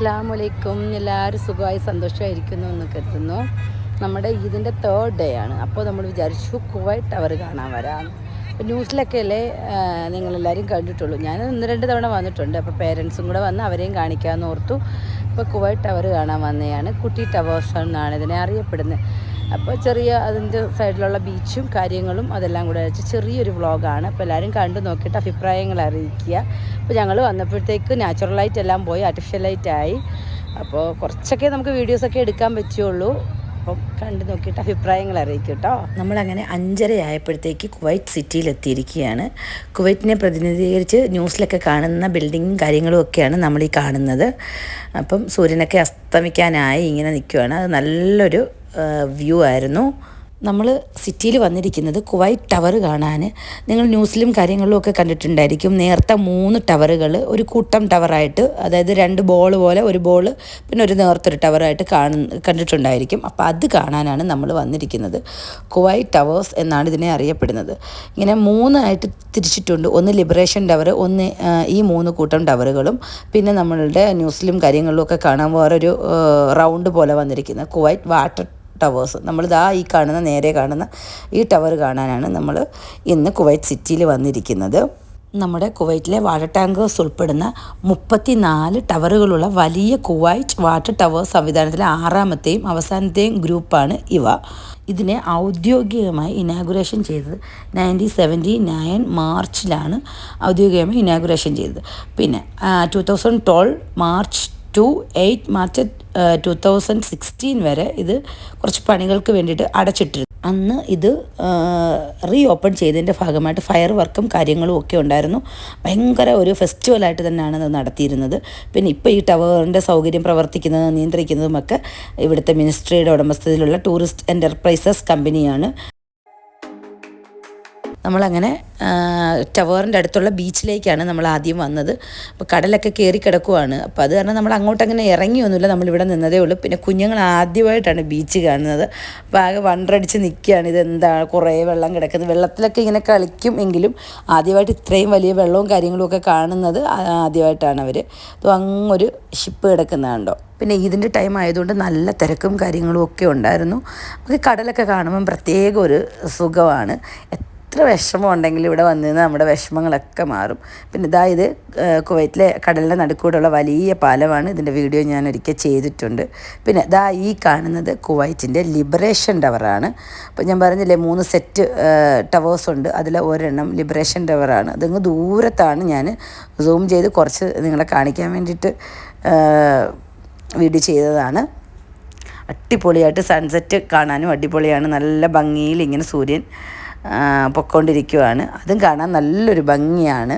അസ്സാമലൈക്കും എല്ലാവരും സുഖമായി സന്തോഷമായിരിക്കുന്നു എന്ന് കരുതുന്നു. നമ്മുടെ ഇതിന്റെ തേർഡ് ഡേ ആണ്. അപ്പോൾ നമ്മൾ വിചാരിച്ചു കുവൈറ്റ് ടവർ കാണാൻ വരാം. അപ്പോൾ ന്യൂസിലൊക്കെ അല്ലേ നിങ്ങളെല്ലാവരും കണ്ടിട്ടുള്ളൂ. ഞാൻ ഒന്ന് രണ്ട് തവണ വന്നിട്ടുണ്ട്. അപ്പോൾ പേരൻസും കൂടെ വന്ന് അവരെയും കാണിക്കാമെന്ന് ഓർത്തു. ഇപ്പോൾ കുവൈറ്റ് ടവർ കാണാൻ വന്നതാണ്. കുട്ടി ടവേഴ്സ് എന്നാണ് ഇതിനെ അറിയപ്പെടുന്നത്. അപ്പോൾ ചെറിയ അതിന്റെ സൈഡിലുള്ള ബീച്ചും കാര്യങ്ങളും അതെല്ലാം കൂടെ വെച്ച് ചെറിയൊരു വ്ളോഗാണ്. അപ്പോൾ എല്ലാവരും കണ്ടു നോക്കിയിട്ട് അഭിപ്രായങ്ങൾ അറിയിക്കുക. അപ്പോൾ ഞങ്ങൾ വന്നപ്പോഴത്തേക്ക് നാച്ചുറൽ ലൈറ്റ് എല്ലാം പോയി ആർട്ടിഫിഷ്യൽ ലൈറ്റ് ആയി. അപ്പോൾ കുറച്ചൊക്കെ നമുക്ക് വീഡിയോസൊക്കെ എടുക്കാൻ പറ്റുള്ളൂ. അപ്പം കണ്ടു നോക്കിയിട്ട് അഭിപ്രായങ്ങൾ അറിയിക്കും കേട്ടോ. നമ്മളങ്ങനെ അഞ്ചര ആയപ്പോഴത്തേക്ക് കുവൈറ്റ് സിറ്റിയിൽ എത്തിയിരിക്കുകയാണ് കുവൈറ്റിനെ പ്രതിനിധീകരിച്ച് ന്യൂസിലൊക്കെ കാണുന്ന ബിൽഡിങ്ങും കാര്യങ്ങളും ഒക്കെയാണ് നമ്മൾ ഈ കാണുന്നത്. അപ്പം സൂര്യനൊക്കെ അസ്തമിക്കാനായി ഇങ്ങനെ നിൽക്കുകയാണ് അത് നല്ലൊരു വ്യൂ ആയിരുന്നു. നമ്മൾ സിറ്റിയിൽ വന്നിരിക്കുന്നത് കുവൈറ്റ് ടവർ കാണാൻ നിങ്ങൾ ന്യൂസിലും കാര്യങ്ങളിലും ഒക്കെ കണ്ടിട്ടുണ്ടായിരിക്കും. നേർത്ത മൂന്ന് ടവറുകൾ ഒരു കൂട്ടം ടവറായിട്ട് അതായത് രണ്ട് ബോൾ പോലെ ഒരു ബോൾ പിന്നെ ഒരു നേർത്തൊരു ടവറായിട്ട് കാണുന്ന കണ്ടിട്ടുണ്ടായിരിക്കും. അപ്പോൾ അത് കാണാനാണ് നമ്മൾ വന്നിരിക്കുന്നത്. കുവൈറ്റ് ടവേഴ്സ് എന്നാണ് ഇതിനെ അറിയപ്പെടുന്നത്. ഇങ്ങനെ മൂന്നായിട്ട് തിരിച്ചിട്ടുണ്ട്. ഒന്ന് ലിബറേഷൻ ടവർ ഒന്ന് ഈ മൂന്ന് കൂട്ടം ടവറുകളും പിന്നെ നമ്മളുടെ ന്യൂസിലും കാര്യങ്ങളിലും ഒക്കെ കാണാൻ വേറൊരു റൗണ്ട് പോലെ വന്നിരിക്കുന്നത്. Kuwait water towers. നമ്മളിതാ ഈ കാണുന്ന നേരെ കാണുന്ന ഈ ടവർ കാണാനാണ് നമ്മൾ ഇന്ന് കുവൈറ്റ് സിറ്റിയിൽ വന്നിരിക്കുന്നത്. നമ്മുടെ കുവൈറ്റിലെ വാട്ടർ ടാങ്കേഴ്സ് ഉൾപ്പെടുന്ന മുപ്പത്തി നാല് ടവറുകളുള്ള വലിയ കുവൈറ്റ് വാട്ടർ ടവർ സംവിധാനത്തിലെ ആറാമത്തെയും അവസാനത്തെയും ഗ്രൂപ്പാണ് ഇവ. ഇതിനെ ഔദ്യോഗികമായി ഇനാഗുറേഷൻ ചെയ്തത് നയന്റീൻ സെവന്റി നയൻ മാർച്ചിലാണ് ഔദ്യോഗികമായി ഇനാഗുറേഷൻ ചെയ്തത്. പിന്നെ two thousand twelve March two eight March two thousand sixteen വരെ ഇത് കുറച്ച് പണികൾക്ക് വേണ്ടിയിട്ട് അടച്ചിട്ടിരുന്നു. അന്ന് ഇത് റീ ഓപ്പൺ ചെയ്തതിന്റെ ഭാഗമായിട്ട് ഫയർ വർക്കും കാര്യങ്ങളും ഒക്കെ ഉണ്ടായിരുന്നു. ഭയങ്കര ഒരു ഫെസ്റ്റിവലായിട്ട് തന്നെയാണ് ഇത് നടത്തിയിരുന്നത്. പിന്നെ ഇപ്പോൾ ഈ ടവറിന്റെ സൗകര്യം പ്രവർത്തിക്കുന്നതും നിയന്ത്രിക്കുന്നതുമൊക്കെ ഇവിടുത്തെ മിനിസ്ട്രിയുടെ ഉടമസ്ഥതയിലുള്ള ടൂറിസ്റ്റ് എന്റർപ്രൈസസ് കമ്പനിയാണ് നമ്മളങ്ങനെ ടവറിന്റെ അടുത്തുള്ള ബീച്ചിലേക്കാണ് നമ്മൾ ആദ്യം വന്നത്. അപ്പോൾ കടലൊക്കെ കയറി കിടക്കുവാണ്. അപ്പോൾ അത് കാരണം നമ്മൾ അങ്ങോട്ട് അങ്ങനെ ഇറങ്ങിയൊന്നുമില്ല. നമ്മളിവിടെ നിന്നതേ ഉള്ളൂ. പിന്നെ കുഞ്ഞുങ്ങൾ ആദ്യമായിട്ടാണ് ബീച്ച് കാണുന്നത്. അപ്പോൾ ആകെ വണ്ടടിച്ച് നിൽക്കുകയാണ്. ഇതെന്താണ് കുറേ വെള്ളം കിടക്കുന്നത്. വെള്ളത്തിലൊക്കെ ഇങ്ങനെ കളിക്കും എങ്കിലും ആദ്യമായിട്ട് ഇത്രയും വലിയ വെള്ളവും കാര്യങ്ങളും ഒക്കെ കാണുന്നത് ആദ്യമായിട്ടാണ് അവർ. അപ്പോൾ അങ്ങൊരു ഷിപ്പ് കിടക്കുന്നതുണ്ടോ പിന്നെ ഇതിന്റെ ടൈം ആയതുകൊണ്ട് നല്ല തിരക്കും കാര്യങ്ങളും ഒക്കെ ഉണ്ടായിരുന്നു. നമുക്ക് കടലൊക്കെ കാണുമ്പം പ്രത്യേക ഒരു സുഖമാണ്. എത്ര വിഷമം ഉണ്ടെങ്കിലും ഇവിടെ വന്നു നിന്ന് നമ്മുടെ വിഷമങ്ങളൊക്കെ മാറും. പിന്നെ ഇതാ ഇത് കുവൈറ്റിലെ കടലിന്റെ നടുക്കൂടെയുള്ള വലിയ പാലമാണ്. ഇതിന്റെ വീഡിയോ ഞാൻ ഒരിക്കൽ ചെയ്തിട്ടുണ്ട്. പിന്നെ ഇതാ ഈ കാണുന്നത് കുവൈറ്റിന്റെ ലിബറേഷൻ ടവറാണ്. അപ്പോൾ ഞാൻ പറഞ്ഞില്ലേ മൂന്ന് സെറ്റ് ടവേഴ്സ് ഉണ്ട്. അതിൽ ഒരെണ്ണം ലിബറേഷൻ ടവറാണ്. അതങ്ങ് ദൂരത്താണ് ഞാൻ സൂം ചെയ്ത് കുറച്ച് നിങ്ങളെ കാണിക്കാൻ വേണ്ടിയിട്ട് വീഡിയോ ചെയ്തതാണ്. അടിപൊളിയായിട്ട് സൺസെറ്റ് കാണാനും അടിപൊളിയാണ്. നല്ല ഭംഗിയിൽ ഇങ്ങനെ സൂര്യൻ പൊക്കോണ്ടിരിക്കുവാണ്. അതും കാണാൻ നല്ലൊരു ഭംഗിയാണ്.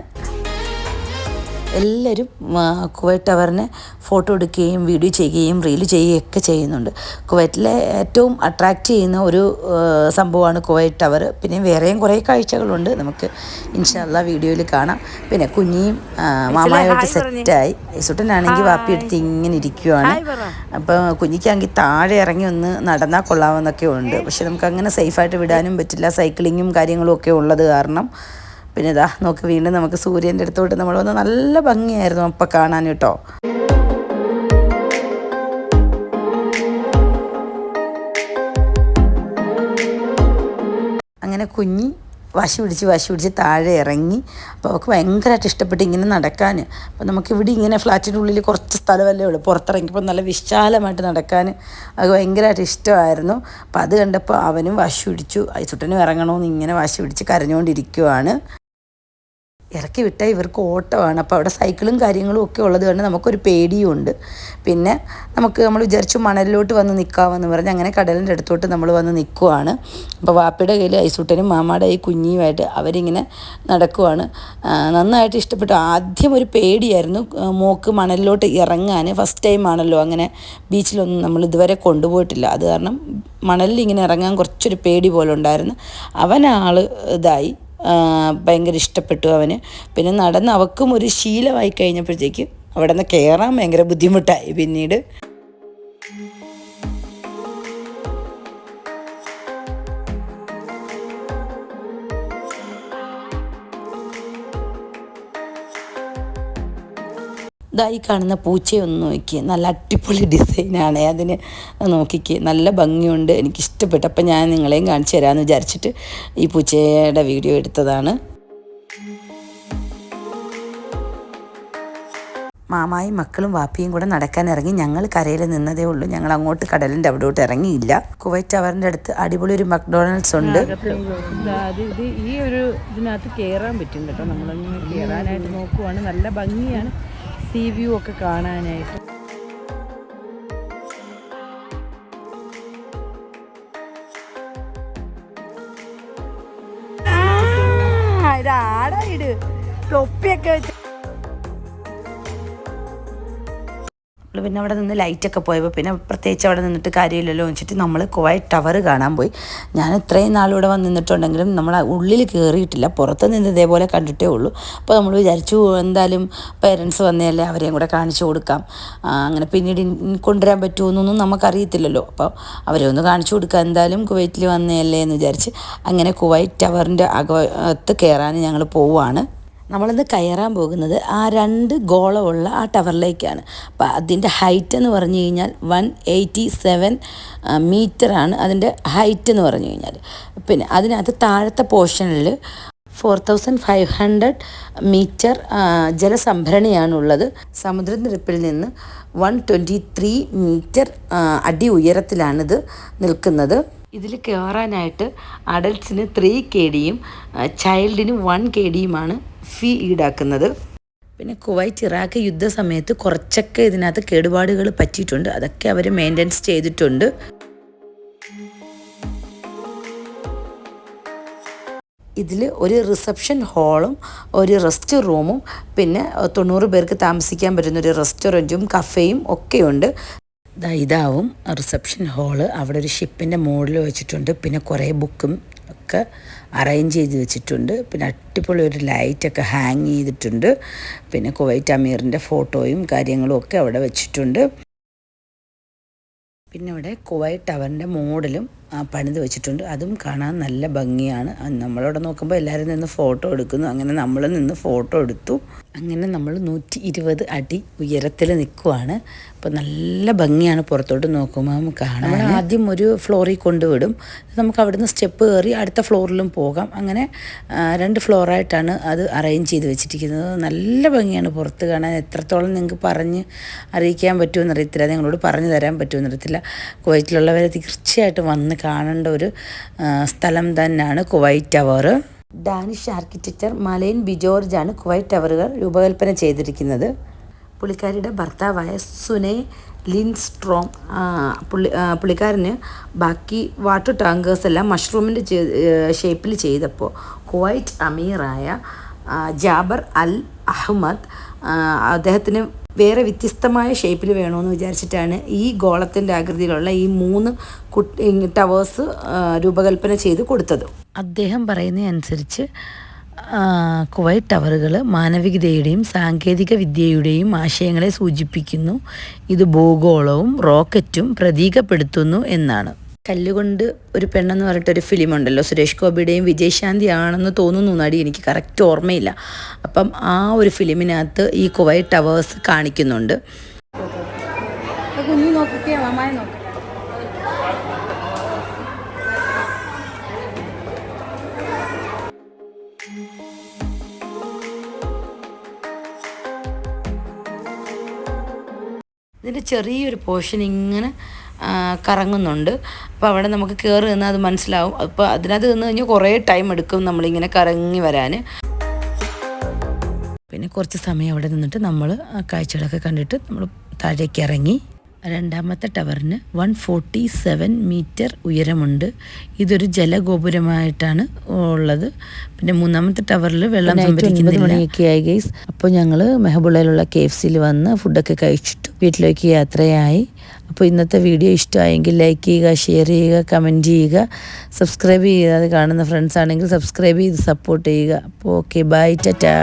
എല്ലാവരും കുവൈറ്റ് ടവറിനെ ഫോട്ടോ എടുക്കുകയും വീഡിയോ ചെയ്യുകയും റീൽ ചെയ്യുകയൊക്കെ ചെയ്യുന്നുണ്ട്. കുവൈറ്റിലെ ഏറ്റവും അട്രാക്റ്റ് ചെയ്യുന്ന ഒരു സംഭവമാണ് കുവൈറ്റ് ടവർ. പിന്നെ വേറെയും കുറേ കാഴ്ചകളുണ്ട്. നമുക്ക് ഇൻഷാല്ല വീഡിയോയിൽ കാണാം. പിന്നെ കുഞ്ഞിയും മാമായുമായിട്ട് സെറ്റായി ഐസുട്ടനാണെങ്കിൽ വാപ്പി എടുത്ത് ഇങ്ങനെ ഇരിക്കുവാണ്. അപ്പോൾ കുഞ്ഞിക്കാണെങ്കിൽ താഴെ ഇറങ്ങി ഒന്ന് നടന്നാൽ കൊള്ളാമെന്നൊക്കെ ഉണ്ട്. പക്ഷെ നമുക്ക് അങ്ങനെ സേഫായിട്ട് വിടാനും പറ്റില്ല. സൈക്ലിങ്ങും കാര്യങ്ങളും ഒക്കെ ഉള്ളത് കാരണം പിന്നെ ഇതാ നോക്ക് വീണ്ടും നമുക്ക് സൂര്യന്റെ അടുത്തോട്ട് നമ്മൾ വന്ന് നല്ല ഭംഗിയായിരുന്നു അപ്പം കാണാൻ കേട്ടോ. അങ്ങനെ കുഞ്ഞി വാശി പിടിച്ച് വാശി പിടിച്ച് താഴെ ഇറങ്ങി. അപ്പോൾ അവൾക്ക് ഭയങ്കരമായിട്ട് ഇഷ്ടപ്പെട്ട് ഇങ്ങനെ നടക്കാൻ. അപ്പോൾ നമുക്കിവിടെ ഇങ്ങനെ ഫ്ലാറ്റിന്റെ ഉള്ളിൽ കുറച്ച് സ്ഥലമല്ലേ ഉള്ളൂ. പുറത്തിറങ്ങിയപ്പോൾ നല്ല വിശാലമായിട്ട് നടക്കാൻ അത് ഭയങ്കരമായിട്ട് ഇഷ്ടമായിരുന്നു. അപ്പോൾ അത് കണ്ടപ്പോൾ അവനും വാശി പിടിച്ചു. ഐസുട്ടനും ഇറങ്ങണമെന്ന് ഇങ്ങനെ വാശി പിടിച്ച് കരഞ്ഞുകൊണ്ടിരിക്കുവാണ്. ഇറക്കി വിട്ടാൽ ഇവർക്ക് ഓട്ടമാണ് അപ്പോൾ അവിടെ സൈക്കിളും കാര്യങ്ങളും ഒക്കെ ഉള്ളത് കൊണ്ട് നമുക്കൊരു പേടിയും ഉണ്ട്. പിന്നെ നമുക്ക് നമ്മൾ വിചാരിച്ചു മണലിലോട്ട് വന്ന് നിൽക്കാമെന്ന് പറഞ്ഞ് അങ്ങനെ കടലിന്റെ അടുത്തോട്ട് നമ്മൾ വന്ന് നിൽക്കുവാണ് അപ്പോൾ വാപ്പയുടെ കയ്യിൽ ഐസൂട്ടനും മാമാടെ ഈ കുഞ്ഞിയുമായിട്ട് അവരിങ്ങനെ നടക്കുവാണ്. നന്നായിട്ട് ഇഷ്ടപ്പെട്ടു. ആദ്യം ഒരു പേടിയായിരുന്നു മോക്ക് മണലിലോട്ട് ഇറങ്ങാൻ. ഫസ്റ്റ് ടൈം ആണല്ലോ അങ്ങനെ ബീച്ചിലൊന്നും നമ്മൾ ഇതുവരെ കൊണ്ടുപോയിട്ടില്ല. അത് കാരണം മണലിൽ ഇങ്ങനെ ഇറങ്ങാൻ കുറച്ചൊരു പേടി പോലെ ഉണ്ടായിരുന്നു. അവനാൾ ഇതായി. ഭയങ്കര ഇഷ്ടപ്പെട്ടു അവന്. പിന്നെ നടന്ന് അവക്കും ഒരു ശീലമായി കഴിഞ്ഞപ്പോഴത്തേക്ക് അവിടെ നിന്ന് കയറാൻ ഭയങ്കര ബുദ്ധിമുട്ടായി പിന്നീട്. ഇതാ ഈ കാണുന്ന പൂച്ചയൊന്ന് നോക്കി. നല്ല അടിപൊളി ഡിസൈനാണ്. അതിന് നോക്കിക്ക്. നല്ല ഭംഗിയുണ്ട്. എനിക്കിഷ്ടപ്പെട്ടു. അപ്പം ഞാൻ നിങ്ങളെയും കാണിച്ചു തരാമെന്ന് വിചാരിച്ചിട്ട് ഈ പൂച്ചയുടെ വീഡിയോ എടുത്തതാണ്. മാമായും മക്കളും വാപ്പിയും കൂടെ നടക്കാൻ ഇറങ്ങി. ഞങ്ങൾ കരയിൽ നിന്നതേ ഉള്ളൂ. ഞങ്ങൾ അങ്ങോട്ട് കടലിന്റെ അവിടോട്ട് ഇറങ്ങിയില്ല. കുവൈറ്റ് അവറിന്റെ അടുത്ത് അടിപൊളി ഒരു മക്ഡൊണാൾഡ്സ് ഉണ്ട്. ഈ ഒരു ഇതിനകത്ത് കയറാൻ പറ്റും കേട്ടോ. നമ്മളങ്ങനെ കയറാനായിട്ട് നോക്കുവാണ്. നല്ല ഭംഗിയാണ്. സീ വ്യൂ ഒക്കെ കാണാനായിട്ട്. ഇതാടാ ഇട് തൊപ്പിയൊക്കെ വെച്ച് നമ്മൾ പിന്നെ അവിടെ നിന്ന് ലൈറ്റൊക്കെ പോയപ്പോൾ പിന്നെ പ്രത്യേകിച്ച് അവിടെ നിന്നിട്ട് കാര്യമില്ലല്ലോ വെച്ചിട്ട് നമ്മൾ കുവൈറ്റ് ടവർ കാണാൻ പോയി. ഞാൻ ഇത്രയും നാളിവിടെ വന്ന് നിന്നിട്ടുണ്ടെങ്കിലും നമ്മൾ ഉള്ളിൽ കയറിയിട്ടില്ല പുറത്ത് നിന്ന് ഇതേപോലെ കണ്ടിട്ടേ ഉള്ളൂ. അപ്പോൾ നമ്മൾ വിചാരിച്ചു എന്തായാലും പേരൻസ് വന്നതല്ലേ അവരെയും കൂടെ കാണിച്ചു കൊടുക്കാം. അങ്ങനെ പിന്നീട് കൊണ്ടുവരാൻ പറ്റുമെന്നൊന്നും നമുക്കറിയത്തില്ലല്ലോ. അപ്പോൾ അവരെ ഒന്ന് കാണിച്ചു കൊടുക്കാം. എന്തായാലും കുവൈറ്റിൽ വന്നതല്ലേ എന്ന് വിചാരിച്ച് അങ്ങനെ കുവൈറ്റ് ടവറിന്റെ അകത്ത് കയറാൻ ഞങ്ങൾ പോവുകയാണ് നമ്മളിന്ന് കയറാൻ പോകുന്നത് ആ രണ്ട് ഗോളമുള്ള ആ ടവറിലേക്കാണ്. അപ്പോൾ അതിന്റെ ഹൈറ്റ് എന്ന് പറഞ്ഞു കഴിഞ്ഞാൽ വൺ എയ്റ്റി സെവൻ മീറ്ററാണ് അതിന്റെ ഹൈറ്റ് എന്ന് പറഞ്ഞു കഴിഞ്ഞാൽ. പിന്നെ അതിനകത്ത് താഴത്തെ പോർഷനിൽ four thousand five hundred metre ജലസംഭരണിയാണുള്ളത്. സമുദ്രനിരപ്പിൽ നിന്ന് വൺ ട്വന്റി ത്രീ മീറ്റർ അടി ഉയരത്തിലാണിത് നിൽക്കുന്നത്. ഇതിൽ കയറാനായിട്ട് അഡൽട്ട്സിന് ത്രീ കെ ഡിയും ചൈൽഡിന് വൺ കെ ഡിയുമാണ് ഫീ ഈടാക്കുന്നത്. പിന്നെ കുവൈറ്റ് ഇറാഖ് യുദ്ധ സമയത്ത് കുറച്ചൊക്കെ ഇതിനകത്ത് കേടുപാടുകൾ പറ്റിയിട്ടുണ്ട്. അതൊക്കെ അവർ മെയിന്റെനൻസ് ചെയ്തിട്ടുണ്ട്. ഇതിൽ ഒരു റിസപ്ഷൻ ഹാളും ഒരു റെസ്റ്റ് റൂമും പിന്നെ തൊണ്ണൂറ് പേർക്ക് താമസിക്കാൻ പറ്റുന്ന ഒരു റെസ്റ്റോറന്റും കഫേയും ഒക്കെയുണ്ട്. ഇതാവും റിസപ്ഷൻ ഹാൾ അവിടെ ഒരു ഷിപ്പിന്റെ മോഡൽ വെച്ചിട്ടുണ്ട്. പിന്നെ കുറേ ബുക്കും ഒക്കെ അറേഞ്ച് ചെയ്ത് വെച്ചിട്ടുണ്ട്. പിന്നെ അടിപൊളി ഒരു ലൈറ്റൊക്കെ ഹാങ് ചെയ്തിട്ടുണ്ട്. പിന്നെ കുവൈറ്റ് അമീറിന്റെ ഫോട്ടോയും കാര്യങ്ങളും ഒക്കെ അവിടെ വെച്ചിട്ടുണ്ട്. പിന്നെ ഇവിടെ കുവൈറ്റ് ടവറിന്റെ മോഡലും പണിത് വെച്ചിട്ടുണ്ട്. അതും കാണാൻ നല്ല ഭംഗിയാണ്. നമ്മളവിടെ നോക്കുമ്പോൾ എല്ലാവരും നിന്ന് ഫോട്ടോ എടുക്കുന്നു. അങ്ങനെ നമ്മൾ നിന്ന് ഫോട്ടോ എടുത്തു. അങ്ങനെ നമ്മൾ നൂറ്റി ഇരുപത് അടി ഉയരത്തിൽ നിൽക്കുവാണ്. അപ്പോൾ നല്ല ഭംഗിയാണ് പുറത്തോട്ട് നോക്കുമ്പോൾ നമുക്ക് കാണാം നമ്മൾ ആദ്യം ഒരു ഫ്ലോറിൽ കൊണ്ടുവിടും. നമുക്ക് അവിടുന്ന് സ്റ്റെപ്പ് കയറി അടുത്ത ഫ്ലോറിലും പോകാം. അങ്ങനെ രണ്ട് ഫ്ലോറായിട്ടാണ് അത് അറേഞ്ച് ചെയ്ത് വെച്ചിരിക്കുന്നത്. നല്ല ഭംഗിയാണ് പുറത്ത് കാണാൻ. എത്രത്തോളം നിങ്ങൾക്ക് പറഞ്ഞ് അറിയിക്കാൻ പറ്റുമെന്ന് അറിയത്തില്ല നിങ്ങളോട് പറഞ്ഞു തരാൻ പറ്റുമെന്നറിയത്തില്ല. കുവൈറ്റിലുള്ളവരെ തീർച്ചയായിട്ടും വന്ന് കാണേണ്ട ഒരു സ്ഥലം തന്നെയാണ് Kuwait tower. Danish architecture Malene ബിജോർജാണ് Kuwait ടവറുകൾ രൂപകൽപ്പന ചെയ്തിരിക്കുന്നത്. പുള്ളിക്കാരിയുടെ ഭർത്താവായ സുനെ ലിൻസ്ട്രോം പുള്ളി പുള്ളിക്കാരന് ബാക്കി വാട്ടർ ടാങ്കേഴ്സ് എല്ലാം മഷ്റൂമിന്റെ ഷേപ്പിൽ ചെയ്തപ്പോൾ കുവൈറ്റ് അമീറായ ജാബർ അൽ അഹമ്മദ് അദ്ദേഹത്തിന് വേറെ വ്യത്യസ്തമായ ഷേപ്പിൽ വേണമെന്ന് വിചാരിച്ചിട്ടാണ് ഈ ഗോളത്തിന്റെ ആകൃതിയിലുള്ള ഈ മൂന്ന് കുട്ടി ടവേഴ്സ് രൂപകൽപ്പന ചെയ്ത് കൊടുത്തത്. അദ്ദേഹം പറയുന്നതനുസരിച്ച് കുവൈറ്റ് ടവറുകൾ മാനവികതയുടെയും സാങ്കേതിക വിദ്യയുടെയും ആശയങ്ങളെ സൂചിപ്പിക്കുന്നു. ഇത് ഭൂഗോളവും റോക്കറ്റും പ്രതീകപ്പെടുത്തുന്നു എന്നാണ്. കല്ലുകൊണ്ട് ഒരു പെണ്ണെന്ന് പറഞ്ഞിട്ട് ഒരു ഫിലിം ഉണ്ടല്ലോ സുരേഷ് ഗോപിയുടെയും വിജയശാന്തി ആണെന്ന് തോന്നുന്നു നടി. എനിക്ക് കറക്റ്റ് ഓർമ്മയില്ല. അപ്പം ആ ഒരു ഫിലിമിനകത്ത് ഈ കുവൈ ടവേഴ്സ് കാണിക്കുന്നുണ്ട്. കുഞ്ഞു നോക്കിക്കേ മാമായ നോക്കി. ഇതിന്റെ ചെറിയൊരു പോർഷൻ ഇങ്ങനെ കറങ്ങുന്നുണ്ട്. അപ്പോൾ അവിടെ നമുക്ക് കയറി നിന്ന് അത് മനസ്സിലാവും. അപ്പോൾ അതിനകത്ത് നിന്ന് കഴിഞ്ഞാൽ കുറേ ടൈം എടുക്കും നമ്മളിങ്ങനെ കറങ്ങി വരാൻ പിന്നെ കുറച്ച് സമയം അവിടെ നിന്നിട്ട് നമ്മൾ കാഴ്ചകളൊക്കെ കണ്ടിട്ട് നമ്മൾ താഴേക്ക് ഇറങ്ങി രണ്ടാമത്തെ ടവറിന് വൺ ഫോർട്ടി സെവൻ മീറ്റർ ഉയരമുണ്ട്. ഇതൊരു ജലഗോപുരമായിട്ടാണ് ഉള്ളത്. പിന്നെ മൂന്നാമത്തെ ടവറിൽ വെള്ളം മണിയൊക്കെ ആയി ഗൈസ്. അപ്പോൾ ഞങ്ങൾ മെഹബുള്ളയിലുള്ള കെ എഫ് സിയിൽ വന്ന് ഫുഡൊക്കെ കഴിച്ചിട്ട് വീട്ടിലേക്ക് യാത്രയായി. അപ്പോൾ ഇന്നത്തെ വീഡിയോ ഇഷ്ടമായെങ്കിൽ ലൈക്ക് ചെയ്യുക ഷെയർ ചെയ്യുക കമന്റ് ചെയ്യുക. സബ്സ്ക്രൈബ് ചെയ്യുക അത് കാണുന്ന ഫ്രണ്ട്സ് ആണെങ്കിൽ സബ്സ്ക്രൈബ് ചെയ്ത് സപ്പോർട്ട് ചെയ്യുക. അപ്പോൾ ഓക്കെ ബൈ ടാറ്റാ